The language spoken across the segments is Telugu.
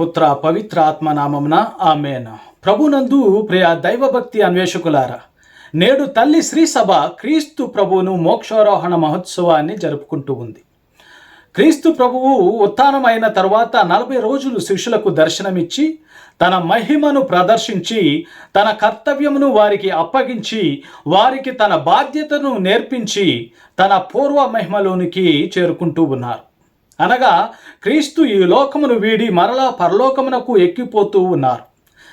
పుత్ర పవిత్ర ఆత్మ నామమున ఆమెన్. ప్రభునందు ప్రియ దైవభక్తి అన్వేషకులారా నేడు తల్లి శ్రీ సభ క్రీస్తు ప్రభువును మోక్షారోహణ మహోత్సవాన్ని జరుపుకుంటూ ఉంది. క్రీస్తు ప్రభువు ఉత్థానమైన తర్వాత నలభై రోజులు శిష్యులకు దర్శనమిచ్చి తన మహిమను ప్రదర్శించి తన కర్తవ్యమును వారికి అప్పగించి వారికి తన బాధ్యతను నేర్పించి తన పూర్వ మహిమలోనికి చేరుకుంటూ ఉన్నారు. అనగా క్రీస్తు ఈ లోకమును వీడి మరలా పరలోకమునకు ఎక్కిపోతూ ఉన్నారు.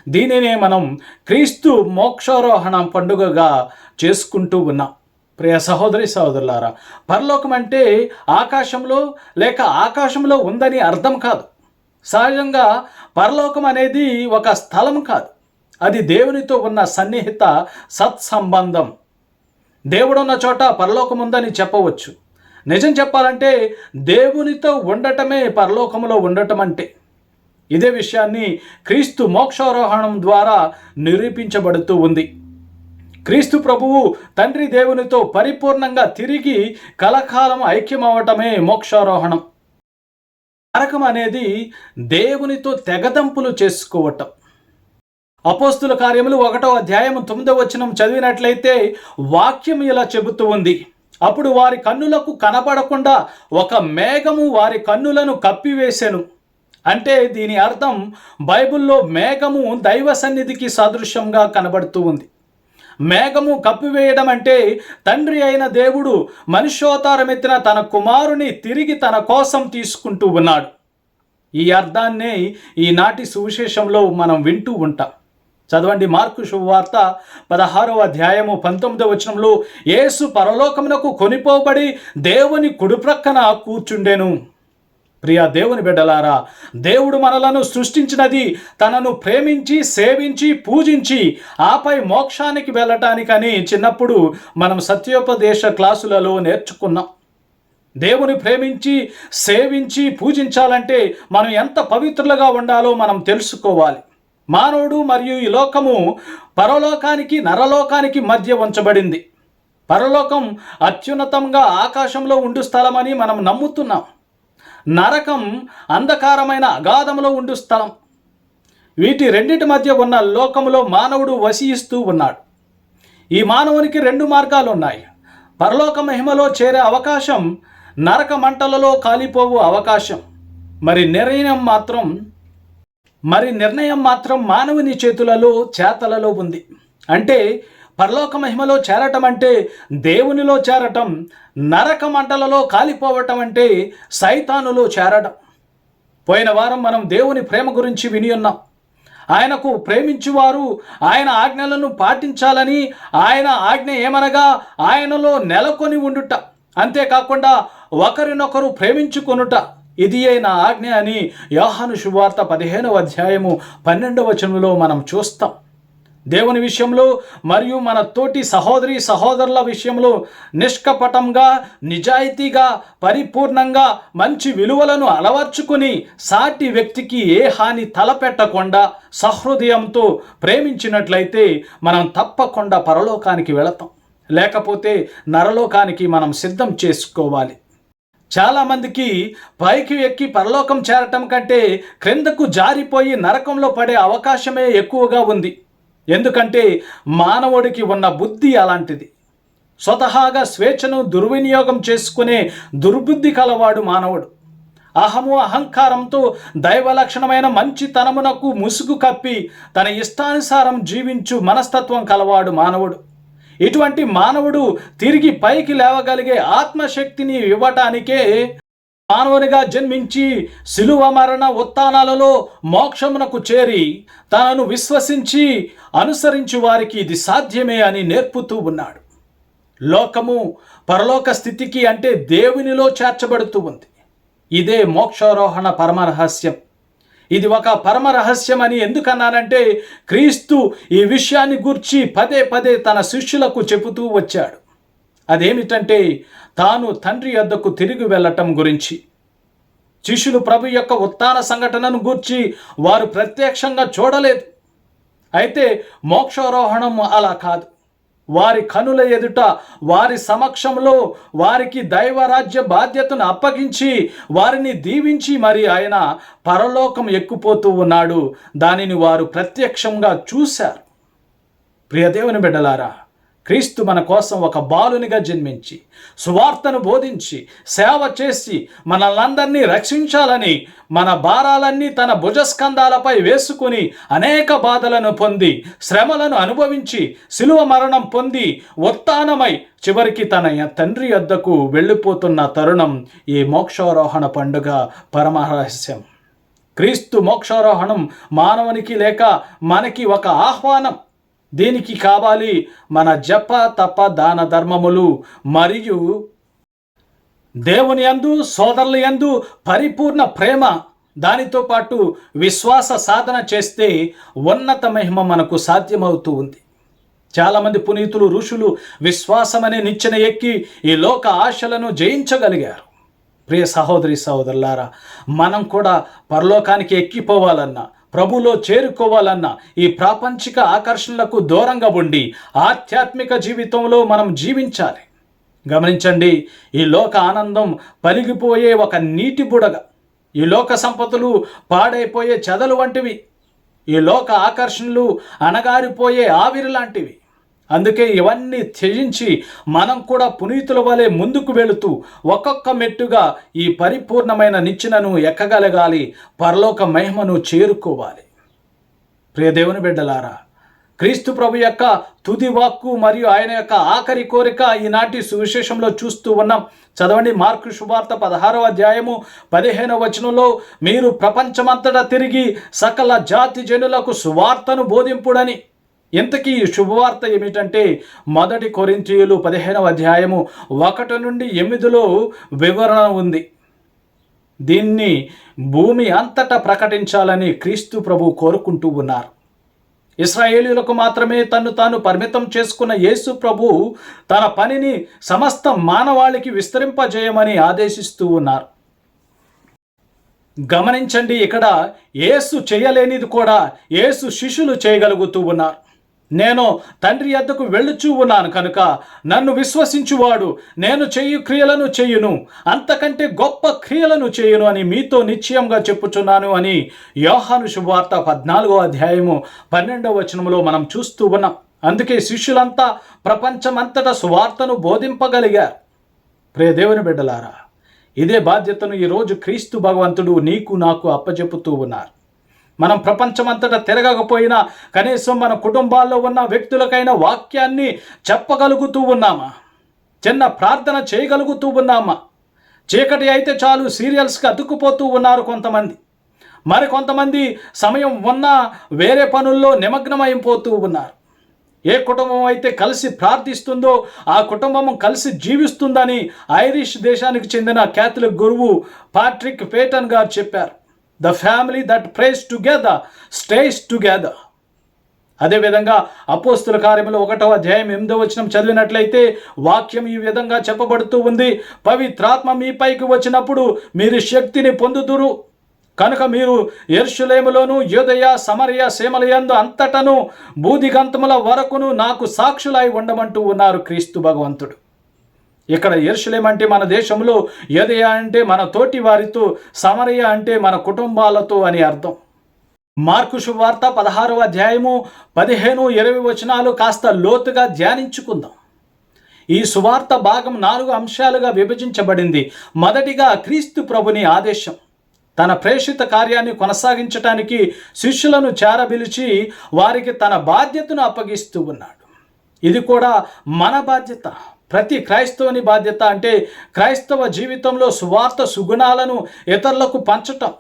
దీనినే మనం క్రీస్తు మోక్షారోహణ పండుగగా చేసుకుంటూ ఉన్నాం. ప్రియ సహోదరి సహోదరులారా పరలోకం అంటే ఆకాశంలో లేక ఆకాశంలో ఉందని అర్థం కాదు. సహజంగా పరలోకం అనేది ఒక స్థలం కాదు. అది దేవునితో ఉన్న సన్నిహిత సత్సంబంధం. దేవుడున్న చోట పరలోకం ఉందని చెప్పవచ్చు. నిజం చెప్పాలంటే దేవునితో ఉండటమే పరలోకములో ఉండటం అంటే ఇదే విషయాన్ని క్రీస్తు మోక్షారోహణం ద్వారా నిరూపించబడుతూ ఉంది. క్రీస్తు ప్రభువు తండ్రి దేవునితో పరిపూర్ణంగా తిరిగి కలకాలం ఐక్యమవటమే మోక్షారోహణం. నరకం అనేది దేవునితో తెగదంపులు చేసుకోవటం. అపోస్తుల కార్యములు ఒకటో అధ్యాయం తొమ్మిదో వచనం చదివినట్లయితే వాక్యం ఇలా చెబుతూ ఉంది. అప్పుడు వారి కన్నులకు కనబడకుండా ఒక మేఘము వారి కన్నులను కప్పివేశాను అంటే దీని అర్థం బైబిల్లో మేఘము దైవ సన్నిధికి సదృశ్యంగా కనబడుతూ ఉంది. మేఘము కప్పివేయడం అంటే తండ్రి అయిన దేవుడు మనుష్యోతారమెత్తిన తన కుమారుని తిరిగి తన కోసం తీసుకుంటూ ఉన్నాడు. ఈ అర్థాన్నే ఈనాటి సువిశేషంలో మనం వింటూ ఉంటాం. చదవండి మార్కు శుభవార్త పదహారవ అధ్యాయము పంతొమ్మిదవ వచనంలో యేసు పరలోకమునకు కొనిపోబడి దేవుని కుడిప్రక్కన కూర్చుండెను. ప్రియ దేవుని బిడ్డలారా దేవుడు మనలను సృష్టించినది తనను ప్రేమించి సేవించి పూజించి ఆపై మోక్షానికి వెళ్ళటానికని చిన్నప్పుడు మనం సత్యోపదేశ క్లాసులలో నేర్చుకున్నాం. దేవుని ప్రేమించి సేవించి పూజించాలంటే మనం ఎంత పవిత్రులుగా ఉండాలో మనం తెలుసుకోవాలి. మానవుడు మరియు ఈ లోకము పరలోకానికి నరలోకానికి మధ్య ఉంచబడింది. పరలోకం అత్యున్నతంగా ఆకాశంలో ఉండు స్థలమని మనం నమ్ముతున్నాం. నరకం అంధకారమైన అగాధంలో ఉండు స్థలం. వీటి రెండింటి మధ్య ఉన్న లోకములో మానవుడు వసియిస్తూ ఉన్నాడు. ఈ మానవునికి రెండు మార్గాలు ఉన్నాయి పరలోక మహిమలో చేరే అవకాశం నరక మంటలలో కాలిపోవు అవకాశం. మరి నిర్ణయం మాత్రం మరి నిర్ణయం మాత్రం మానవుని చేతులలో చేతలలో ఉంది. అంటే పరలోక మహిమలో చేరటం అంటే దేవునిలో చేరటం నరక మంటలలో కాలిపోవటం అంటే సైతానులో చేరటం. పోయిన వారం మనం దేవుని ప్రేమ గురించి విని ఉన్నాం. ఆయనకు ప్రేమించువారు ఆయన ఆజ్ఞలను పాటించాలని ఆయన ఆజ్ఞ ఏమనగా ఆయనలో నెలకొని ఉండుట. అంతేకాకుండా ఒకరినొకరు ప్రేమించుకొనుట. ఇది అయిన ఆజ్ఞ అని యోహాను శుభార్త పదిహేనవ అధ్యాయము పన్నెండవ వచనంలో మనం చూస్తాం. దేవుని విషయంలో మరియు మన తోటి సహోదరి సహోదరుల విషయంలో నిష్కపటంగా నిజాయితీగా పరిపూర్ణంగా మంచి విలువలను అలవర్చుకుని సాటి వ్యక్తికి ఏ హాని తలపెట్టకుండా సహృదయంతో ప్రేమించినట్లయితే మనం తప్పకుండా పరలోకానికి వెళతాం. లేకపోతే నరలోకానికి మనం సిద్ధం చేసుకోవాలి. చాలామందికి పైకి ఎక్కి పరలోకం చేరటం కంటే క్రిందకు జారిపోయి నరకంలో పడే అవకాశమే ఎక్కువగా ఉంది. ఎందుకంటే మానవుడికి ఉన్న బుద్ధి అలాంటిది. స్వతహాగా స్వేచ్ఛను దుర్వినియోగం చేసుకునే దుర్బుద్ధి కలవాడు మానవుడు. అహము అహంకారంతో దైవ లక్షణమైన మంచితనమునకు ముసుగు కప్పి తన ఇష్టానుసారం జీవించు మనస్తత్వం కలవాడు మానవుడు. ఇటువంటి మానవుడు తిరిగి పైకి లేవగలిగే ఆత్మశక్తిని ఇవ్వటానికే మానవునిగా జన్మించి శిలువ మరణ ఉత్తానాలలో మోక్షమునకు చేరి తనను విశ్వసించి అనుసరించి వారికి ఇది సాధ్యమే అని నేర్పుతూ ఉన్నాడు. లోకము పరలోక స్థితికి అంటే దేవునిలో చేర్చబడుతూ ఉంది. ఇదే మోక్షారోహణ పరమరహస్యం ఇది ఒక పరమ రహస్యం అని ఎందుకన్నానంటే క్రీస్తు ఈ విషయాన్ని గూర్చి పదే పదే తన శిష్యులకు చెబుతూ వచ్చాడు. అదేమిటంటే తాను తండ్రి యొద్దకు తిరిగి వెళ్ళటం గురించి. శిష్యులు ప్రభు యొక్క ఉత్థాన సంఘటనను గూర్చి వారు ప్రత్యక్షంగా చూడలేదు. అయితే మోక్షారోహణం అలా కాదు. వారి కనుల ఎదుట వారి సమక్షంలో వారికి దైవరాజ్య బాధ్యతను అప్పగించి వారిని దీవించి మరి ఆయన పరలోకం ఎక్కుపోతూ ఉన్నాడు. దానిని వారు ప్రత్యక్షంగా చూశారు. ప్రియదేవుని బిడ్డలారా క్రీస్తు మన కోసం ఒక బాలునిగా జన్మించి సువార్తను బోధించి సేవ చేసి మనల్నందరినీ రక్షించాలని మన భారాలన్నీ తన భుజస్కంధాలపై వేసుకుని అనేక బాధలను పొంది శ్రమలను అనుభవించి శిలువ మరణం పొంది ఉత్తానమై చివరికి తన తండ్రి వద్దకు వెళ్ళిపోతున్న తరుణం ఈ మోక్షారోహణ పండుగ పరమరహస్యం. క్రీస్తు మోక్షారోహణం మానవునికి లేక మనకి ఒక ఆహ్వానం. దీనికి కావాలి? మన జప తప దాన ధర్మములు మరియు దేవుని యందు సోదరుల యందు పరిపూర్ణ ప్రేమ. దానితో పాటు విశ్వాస సాధన చేస్తే ఉన్నత మహిమ మనకు సాధ్యమవుతూ ఉంది. చాలామంది పునీతులు ఋషులు విశ్వాసమనే నిచ్చెన ఎక్కి ఈ లోక ఆశలను జయించగలిగారు. ప్రియ సహోదరి సహోదరులారా మనం కూడా పరలోకానికి ఎక్కిపోవాలన్నా ప్రభులో చేరుకోవాలన్న ఈ ప్రాపంచిక ఆకర్షణలకు దూరంగా ఉండి ఆధ్యాత్మిక జీవితంలో మనం జీవించాలి. గమనించండి ఈ లోక ఆనందం పలిగిపోయే ఒక నీటి బుడగ ఈ లోక సంపదలు పాడైపోయే చెదలు వంటివి ఈ లోక ఆకర్షణలు అణగారిపోయే ఆవిరి లాంటివి. అందుకే ఇవన్నీ త్యజించి మనం కూడా పునీతుల వలె ముందుకు వెళుతూ ఒక్కొక్క మెట్టుగా ఈ పరిపూర్ణమైన నిచ్చెనను ఎక్కగలగాలి పరలోక మహిమను చేరుకోవాలి. ప్రియదేవుని బిడ్డలారా క్రీస్తు ప్రభు యొక్క తుది వాక్కు మరియు ఆయన యొక్క ఆఖరి కోరిక ఈనాటి సువిశేషంలో చూస్తూ ఉన్నాం. చదవండి మార్కు శుభార్త పదహారవ అధ్యాయము పదిహేనవ వచనంలో మీరు ప్రపంచమంతటా తిరిగి సకల జాతి జనులకు సువార్తను బోధింపుడని ఇంతకీ శుభవార్త ఏమిటంటే మొదటి కొరింతీయులు పదిహేనవ అధ్యాయము ఒకటి నుండి ఎనిమిదిలో వివరణ ఉంది. దీన్ని భూమి అంతటా ప్రకటించాలని క్రీస్తు ప్రభు కోరుకుంటూ ఉన్నారు. ఇస్రాయేలీలకు మాత్రమే తను తాను పరిమితం చేసుకున్న యేసు ప్రభు తన పనిని సమస్త మానవాళికి విస్తరింపజేయమని ఆదేశిస్తూ ఉన్నారు. గమనించండి ఇక్కడ యేసు చేయలేనిది కూడా యేసు శిష్యులు చేయగలుగుతూ ఉన్నారు. నేను తండ్రి యొద్దకు వెళ్ళుచూ ఉన్నాను కనుక నన్ను విశ్వసించువాడు. నేను చేయు క్రియలను చెయ్యును అంతకంటే గొప్ప క్రియలను చేయును అని మీతో నిశ్చయంగా చెప్పుచున్నాను అని యోహాను శుభవార్త పద్నాలుగో అధ్యాయము పన్నెండవ వచనంలో మనం చూస్తూ ఉన్నాం. అందుకే శిష్యులంతా ప్రపంచమంతటా సువార్తను బోధింపగలిగారు. ప్రే దేవుని బిడ్డలారా ఇదే బాధ్యతను ఈరోజు క్రీస్తు భగవంతుడు నీకు నాకు అప్పచెపుతూ ఉన్నారు. మనం ప్రపంచమంతటా తిరగకపోయినా కనీసం మన కుటుంబాల్లో ఉన్న వ్యక్తులకైనా వాక్యాన్ని చెప్పగలుగుతూ ఉన్నామా? చిన్న ప్రార్థన చేయగలుగుతూ ఉన్నామా? చీకటి అయితే చాలు సీరియల్స్కి అతుక్కుపోతూ ఉన్నారు కొంతమంది. మరి కొంతమంది సమయం ఉన్నా వేరే పనుల్లో నిమగ్నమైపోతూ ఉన్నారు. ఏ కుటుంబం అయితే కలిసి ప్రార్థిస్తుందో ఆ కుటుంబం కలిసి జీవిస్తుందని ఐరిష్ దేశానికి చెందిన క్యాథలిక్ గురువు పాట్రిక్ పేటన్ గారు చెప్పారు. The family that prays together stays together. అదేవిధంగా అపోస్తుల కార్యములు ఒకటో అధ్యాయం ఎనిమిదో వచనం చదివినట్లయితే వాక్యం ఈ విధంగా చెప్పబడుతూ ఉంది. పవిత్రాత్మ మీపైకి వచ్చినప్పుడు మీరు శక్తిని పొందుదురు. కనుక మీరు ఎర్షులేములోను యోదయ సమరయ సేమలయందు అంతటను బూదిగంతముల వరకును నాకు సాక్షులై ఉండమంటూ ఉన్నారు క్రీస్తు భగవంతుడు. ఇక్కడ ఎరుసలేం అంటే మన దేశంలో యదయ అంటే మన తోటి వారితో సమరయ అంటే మన కుటుంబాలతో అని అర్థం. మార్కు శువార్త పదహారవ అధ్యాయము పదిహేను ఇరవై వచనాలు కాస్త లోతుగా ధ్యానించుకుందాం. ఈ సువార్త భాగం నాలుగు అంశాలుగా విభజించబడింది. మొదటిగా క్రీస్తు ప్రభుని ఆదేశం. తన ప్రేషిత కార్యాన్ని కొనసాగించటానికి శిష్యులను చేరబిలిచి వారికి తన బాధ్యతను అప్పగిస్తూ ఉన్నాడు. ఇది కూడా మన బాధ్యత. ప్రతి క్రైస్తవుని బాధ్యత అంటే క్రైస్తవ జీవితంలో సువార్త సుగుణాలను ఇతరులకు పంచటం.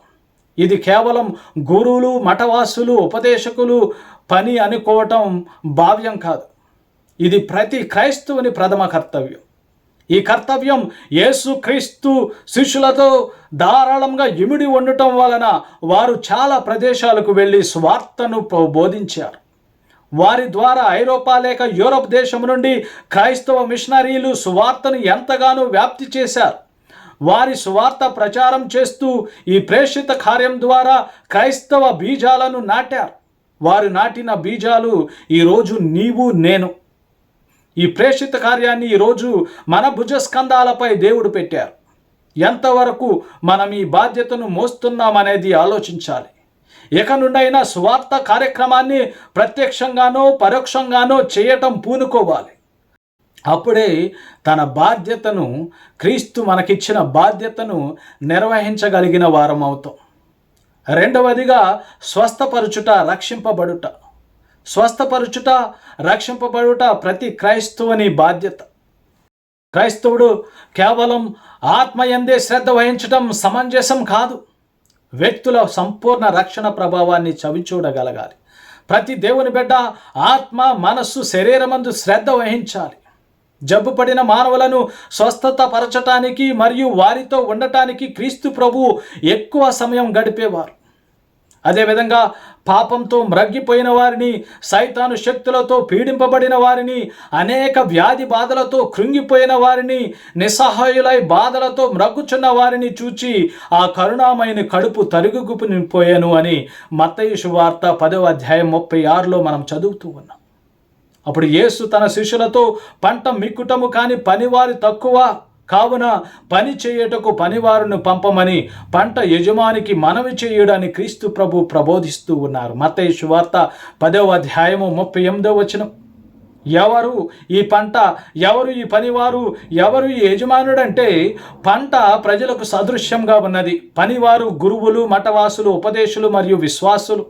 ఇది కేవలం గురువులు మఠవాసులు ఉపదేశకులు పని అనుకోవటం భావ్యం కాదు. ఇది ప్రతి క్రైస్తవుని ప్రథమ కర్తవ్యం. ఈ కర్తవ్యం యేసు క్రీస్తు శిష్యులతో ధారాళంగా ఇమిడి ఉండటం వలన వారు చాలా ప్రదేశాలకు వెళ్ళి స్వార్థను బోధించారు వారి ద్వారా ఐరోపా లేక యూరప్ దేశం నుండి క్రైస్తవ మిషనరీలు సువార్తను ఎంతగానో వ్యాప్తి చేశారు. వారి సువార్త ప్రచారం చేస్తూ ఈ ప్రేషిత కార్యం ద్వారా క్రైస్తవ బీజాలను నాటారు. వారు నాటిన బీజాలు ఈరోజు నీవు నేను. ఈ ప్రేషిత కార్యాన్ని ఈరోజు మన భుజస్కంధాలపై దేవుడు పెట్టారు. ఎంతవరకు మనం ఈ బాధ్యతను మోస్తున్నామనేది ఆలోచించాలి. ఇక నుండైనా స్వార్థ కార్యక్రమాన్ని ప్రత్యక్షంగానో పరోక్షంగానో చేయటం పూనుకోవాలి. అప్పుడే తన బాధ్యతను క్రీస్తు మనకిచ్చిన బాధ్యతను నిర్వహించగలిగిన వారం అవుతాం. రెండవదిగా స్వస్థపరుచుట రక్షింపబడుట. స్వస్థపరుచుట రక్షింపబడుట ప్రతి క్రైస్తవుని బాధ్యత. క్రైస్తవుడు కేవలం ఆత్మయందే శ్రద్ధ వహించటం సమంజసం కాదు. వ్యక్తుల సంపూర్ణ రక్షణ ప్రభావాన్ని చవిచూడగలగాలి. ప్రతి దేవుని బిడ్డ ఆత్మ మనస్సు శరీరమందు శ్రద్ధ వహించాలి. జబ్బు పడిన మానవులను స్వస్థత పరచటానికి మరియు వారితో ఉండటానికి క్రీస్తు ప్రభు ఎక్కువ సమయం గడిపేవారు. అదేవిధంగా పాపంతో మ్రగ్గిపోయిన వారిని సైతాను శక్తులతో పీడింపబడిన వారిని అనేక వ్యాధి బాధలతో కృంగిపోయిన వారిని నిస్సహాయులై బాధలతో మ్రగ్గుచున్న వారిని చూచి ఆ కరుణామైన కడుపు తరుగుకుపోయాను అని మత్తయి వార్త పదవ అధ్యాయం ముప్పై ఆరులో మనం చదువుతూ ఉన్నాం. అప్పుడు యేసు తన శిష్యులతో పంట మిక్కుటము కాని పనివారి తక్కువ. కావున పని చేయుటకు పనివారును పంపమని పంట యజమానికి మనవి చేయుడని క్రీస్తు ప్రభు ప్రబోధిస్తూ ఉన్నారు. మత్తయి శువార్త పదవ అధ్యాయము ముప్పై ఎనిమిదవ వచనం. ఎవరు ఈ పంట ఎవరు ఈ పనివారు ఎవరు ఈ యజమానుడంటే పంట ప్రజలకు సదృశ్యంగా ఉన్నది. పనివారు గురువులు మఠవాసులు ఉపదేశులు మరియు విశ్వాసులు.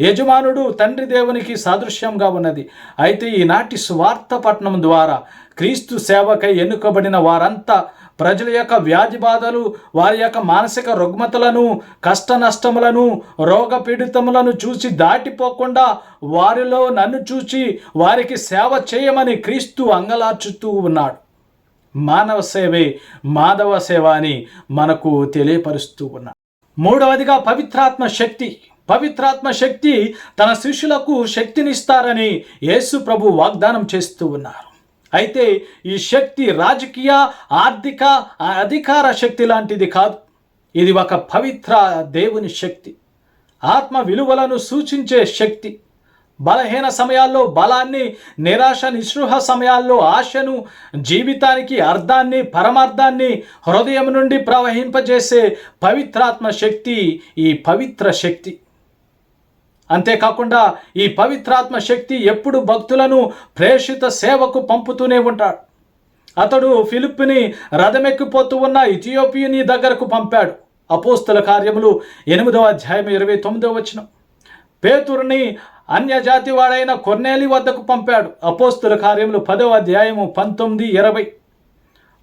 యజమానుడు తండ్రి దేవునికి సాదృశ్యంగా ఉన్నది. అయితే ఈనాటి స్వార్థ పట్టణం ద్వారా క్రీస్తు సేవకై ఎన్నుకబడిన వారంతా ప్రజల యొక్క వ్యాధి బాధలు వారి యొక్క మానసిక రుగ్మతలను కష్ట నష్టములను రోగపీడితములను చూసి దాటిపోకుండా వారిలో నన్ను చూచి వారికి సేవ చేయమని క్రీస్తు అంగలార్చుతూ ఉన్నాడు. మానవ సేవే మాధవ సేవ అని మనకు తెలియపరుస్తూ ఉన్నాడు. మూడవదిగా పవిత్రాత్మ శక్తి. పవిత్రాత్మ శక్తి తన శిష్యులకు శక్తినిస్తారని యేసు ప్రభు వాగ్దానం చేస్తూ ఉన్నారు. అయితే ఈ శక్తి రాజకీయ ఆర్థిక అధికార శక్తి లాంటిది కాదు. ఇది ఒక పవిత్ర దేవుని శక్తి. ఆత్మ విలువలను సూచించే శక్తి. బలహీన సమయాల్లో బలాన్ని నిరాశ నిస్పృహ సమయాల్లో ఆశను జీవితానికి అర్థాన్ని పరమార్థాన్ని హృదయం నుండి ప్రవహింపజేసే పవిత్రాత్మ శక్తి ఈ పవిత్ర శక్తి. అంతేకాకుండా ఈ పవిత్రాత్మ శక్తి ఎప్పుడు భక్తులను ప్రేషిత సేవకు పంపుతూనే ఉంటాడు. అతడు ఫిలిప్ని రథమెక్కిపోతూ ఉన్న ఇథియోపియని దగ్గరకు పంపాడు. అపోస్తుల కార్యములు ఎనిమిదవ అధ్యాయం ఇరవై తొమ్మిదవ వచ్చిన పేతురుని అన్యజాతి వాడైన కొర్నేలి వద్దకు పంపాడు. అపోస్తుల కార్యములు పదవ అధ్యాయము పంతొమ్మిది ఇరవై.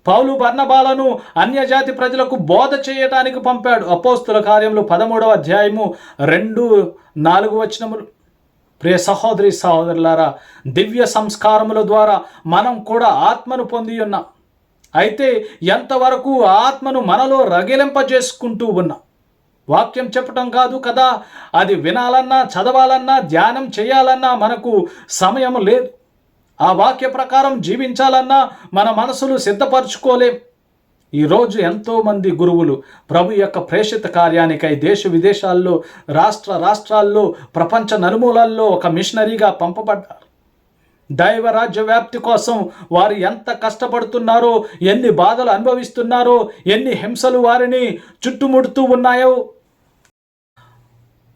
పౌలు బర్ణబాలను అన్యజాతి ప్రజలకు బోధ చేయటానికి పంపాడు. అపోస్తుల కార్యములు పదమూడవ అధ్యాయము రెండు నాలుగు వచనములు. ప్రియ సహోదరి సహోదరులారా దివ్య సంస్కారముల ద్వారా మనం కూడా ఆత్మను పొంది ఉన్నాం. అయితే ఎంతవరకు ఆత్మను మనలో రగిలింపజేసుకుంటూ ఉన్నాం? వాక్యం చెప్పటం కాదు కదా అది వినాలన్నా చదవాలన్నా ధ్యానం చేయాలన్నా మనకు సమయం లేదు. ఆ వాక్య ప్రకారం జీవించాలన్నా మన మనసులు సిద్ధపరచుకోలేం. ఈరోజు ఎంతోమంది గురువులు ప్రభు యొక్క ప్రేషిత కార్యానికై దేశ విదేశాల్లో రాష్ట్ర రాష్ట్రాల్లో ప్రపంచ నలుమూలల్లో ఒక మిషనరీగా పంపబడ్డారు. దైవ రాజ్య వ్యాప్తి కోసం వారు ఎంత కష్టపడుతున్నారో ఎన్ని బాధలు అనుభవిస్తున్నారో ఎన్ని హింసలు వారిని చుట్టుముడుతూ ఉన్నాయో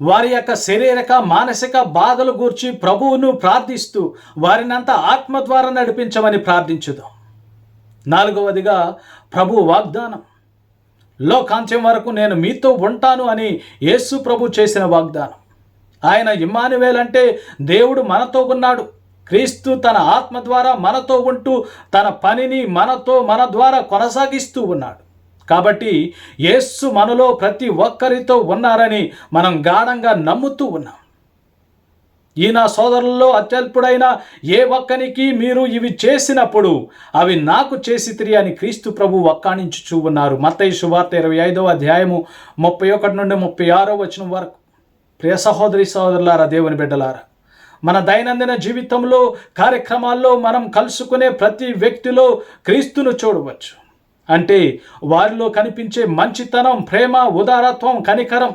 వారి యొక్క శారీరక మానసిక బాధలు గూర్చి ప్రభువును ప్రార్థిస్తూ వారినంతా ఆత్మ ద్వారా నడిపించమని ప్రార్థించుదాం. నాలుగవదిగా ప్రభు వాగ్దానం. లోకాంత్యం వరకు నేను మీతో ఉంటాను అని యేసు ప్రభు చేసిన వాగ్దానం. ఆయన ఇమ్మానువేల్ అంటే దేవుడు మనతో ఉన్నాడు. క్రీస్తు తన ఆత్మ ద్వారా మనతో ఉంటూ తన పనిని మనతో మన ద్వారా కొనసాగిస్తూ ఉన్నాడు. కాబట్టి యేస్సు మనలో ప్రతి ఒక్కరితో ఉన్నారని మనం గాఢంగా నమ్ముతూ ఉన్నాం. ఈ నా సోదరుల్లో అత్యల్పుడైన ఏ ఒక్కనికి మీరు ఇవి చేసినప్పుడు అవి నాకు చేసితిరి అని క్రీస్తు ప్రభు వక్కాణించుచూ ఉన్నారు. మత్తయి శువార్త ఇరవై ఐదవ అధ్యాయము ముప్పై ఒకటి నుండి ముప్పై ఆరో వచనం వరకు. ప్రియ సహోదరి సహోదరులారా దేవుని బిడ్డలారా మన దైనందిన జీవితంలో కార్యక్రమాల్లో మనం కలుసుకునే ప్రతి వ్యక్తిలో క్రీస్తును చూడవచ్చు. అంటే వారిలో కనిపించే మంచితనం ప్రేమ ఉదారత్వం కనికరం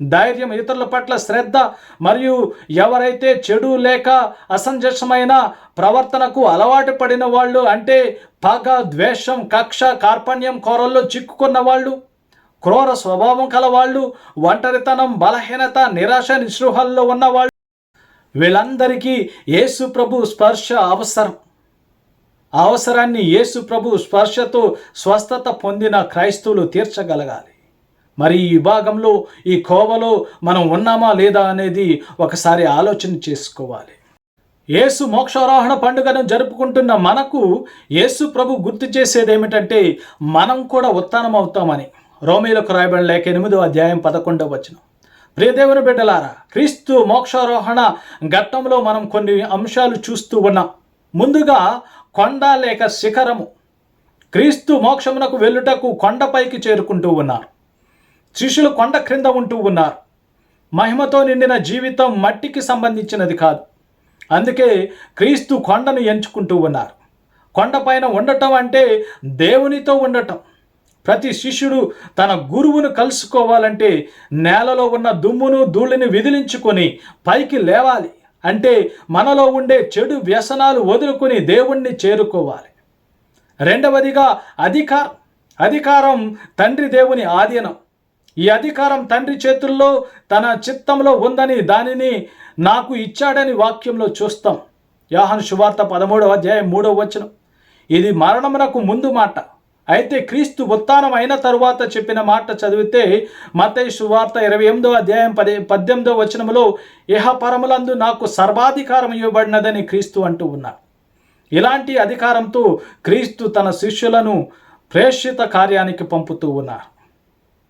ధైర్యం ఇతరుల పట్ల శ్రద్ధ మరియు ఎవరైతే చెడు లేక అసంజసమైన ప్రవర్తనకు అలవాటు పడిన వాళ్ళు అంటే పగ ద్వేషం కక్ష కార్పణ్యం కోరల్లో చిక్కుకున్న వాళ్ళు క్రూర స్వభావం కలవాళ్ళు ఒంటరితనం బలహీనత నిరాశ నిస్పృహల్లో ఉన్నవాళ్ళు వీళ్ళందరికీ యేసు ప్రభు స్పర్శ అవసరం. ఆ అవసరాన్ని యేసు ప్రభు స్పర్శతో స్వస్థత పొందిన క్రైస్తవులు తీర్చగలగాలి. మరి ఈ విభాగంలో ఈ కోవలో మనం ఉన్నామా లేదా అనేది ఒకసారి ఆలోచన చేసుకోవాలి. యేసు మోక్షారోహణ పండుగను జరుపుకుంటున్న మనకు యేసు ప్రభు గుర్తు చేసేది ఏమిటంటే మనం కూడా ఉత్తానం అవుతామని రోమిలకు రాయబడిన లేక ఎనిమిదో అధ్యాయం పదకొండవ వచనం. ప్రియదేవుని బిడ్డలారా క్రీస్తు మోక్షారోహణ ఘట్టంలో మనం కొన్ని అంశాలు చూస్తూ ఉన్నాం. ముందుగా కొండ లేక శిఖరము. క్రీస్తు మోక్షమునకు వెళ్ళుటకు కొండపైకి చేరుకుంటూ ఉన్నారు. శిష్యులు కొండ క్రింద ఉంటూ ఉన్నారు. మహిమతో నిండిన జీవితం మట్టికి సంబంధించినది కాదు. అందుకే క్రీస్తు కొండను ఎంచుకుంటూ ఉన్నారు. కొండపైన ఉండటం అంటే దేవునితో ఉండటం. ప్రతి శిష్యుడు తన గురువును కలుసుకోవాలంటే నేలలో ఉన్న దుమ్మును ధూళిని విదిలించుకొని పైకి లేవాలి. అంటే మనలో ఉండే చెడు వ్యసనాలు వదులుకుని దేవుణ్ణి చేరుకోవాలి. రెండవదిగా అధికారం అధికారం తండ్రి దేవుని ఆధీనం. ఈ అధికారం తండ్రి చేతుల్లో తన చిత్తంలో ఉందని దానిని నాకు ఇచ్చాడని వాక్యంలో చూస్తాం. యాహన్ శువార్త పదమూడవ అధ్యాయం మూడవ వచనం. ఇది మరణమునకు ముందు మాట. అయితే క్రీస్తు ఉత్థానం అయిన తరువాత చెప్పిన మాట చదివితే మతయ్య సువార్త ఇరవై ఎనిమిదో అధ్యాయం పది పద్దెనిమిదో వచనములో ఇహపరములందు నాకు సర్వాధికారం ఇవ్వబడినదని క్రీస్తు అంటూ ఉన్నారు. ఇలాంటి అధికారంతో క్రీస్తు తన శిష్యులను ప్రేషిత కార్యానికి పంపుతూ ఉన్నారు.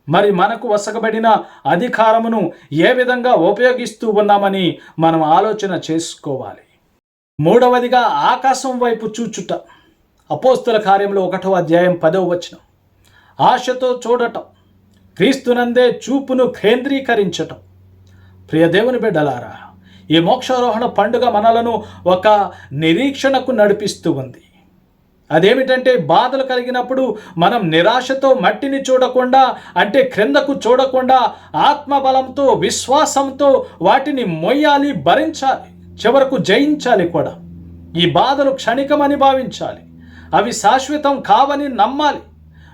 మరి మనకు వసకబడిన అధికారమును ఏ విధంగా ఉపయోగిస్తూ ఉన్నామని మనం ఆలోచన చేసుకోవాలి. మూడవదిగా ఆకాశం వైపు చూచుట. అపోస్తుల కార్యంలో ఒకటో అధ్యాయం పదవ వచనం. ఆశతో చూడటం క్రీస్తునందే చూపును కేంద్రీకరించటం. ప్రియ దేవుని బిడ్డలారా ఈ మోక్షారోహణ పండుగ మనలను ఒక నిరీక్షణకు నడిపిస్తూ ఉంది. అదేమిటంటే బాధలు కలిగినప్పుడు మనం నిరాశతో మట్టిని చూడకుండా అంటే క్రిందకు చూడకుండా ఆత్మబలంతో విశ్వాసంతో వాటిని మొయ్యాలి భరించాలి చివరకు జయించాలి కూడా. ఈ బాధలు క్షణికమని భావించాలి. అవి శాశ్వతం కావని నమ్మాలి.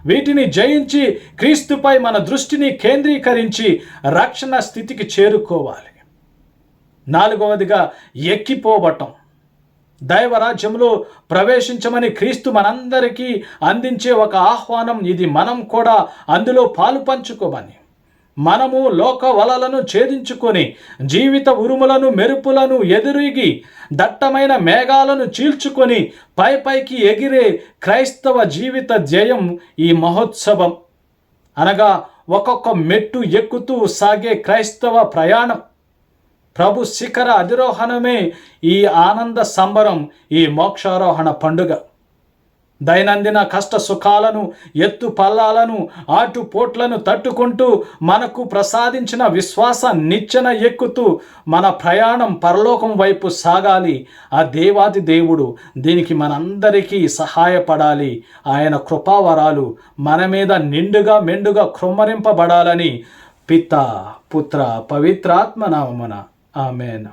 వీటిని జయించి క్రీస్తుపై మన దృష్టిని కేంద్రీకరించి రక్షణ స్థితికి చేరుకోవాలి. నాలుగవదిగా ఎక్కిపోవటం. దైవరాజ్యంలో ప్రవేశించమని క్రీస్తు మనందరికీ అందించే ఒక ఆహ్వానం. ఇది మనం కూడా అందులో పాలు పంచుకోమని మనము లోక వలలను ఛేదించుకొని జీవిత ఉరుములను మెరుపులను ఎదురిగి దట్టమైన మేఘాలను చీల్చుకొని పై పైకి ఎగిరే క్రైస్తవ జీవిత జయం ఈ మహోత్సవం. అనగా ఒక్కొక్క మెట్టు ఎక్కుతూ సాగే క్రైస్తవ ప్రయాణం. ప్రభు శిఖర అధిరోహణమే ఈ ఆనంద సంబరం ఈ మోక్షారోహణ పండుగ. దైనందిన కష్ట సుఖాలను ఎత్తు పల్లాలను ఆటుపోట్లను తట్టుకుంటూ మనకు ప్రసాదించిన విశ్వాస నిచ్చెన ఎక్కుతూ మన ప్రయాణం పరలోకం వైపు సాగాలి. ఆ దేవాది దేవుడు దీనికి మనందరికీ సహాయపడాలి. ఆయన కృపావరాలు మన మీద నిండుగా మెండుగా కృమ్మరింపబడాలని పిత పుత్ర పవిత్రాత్మ నామన ఆమెన్.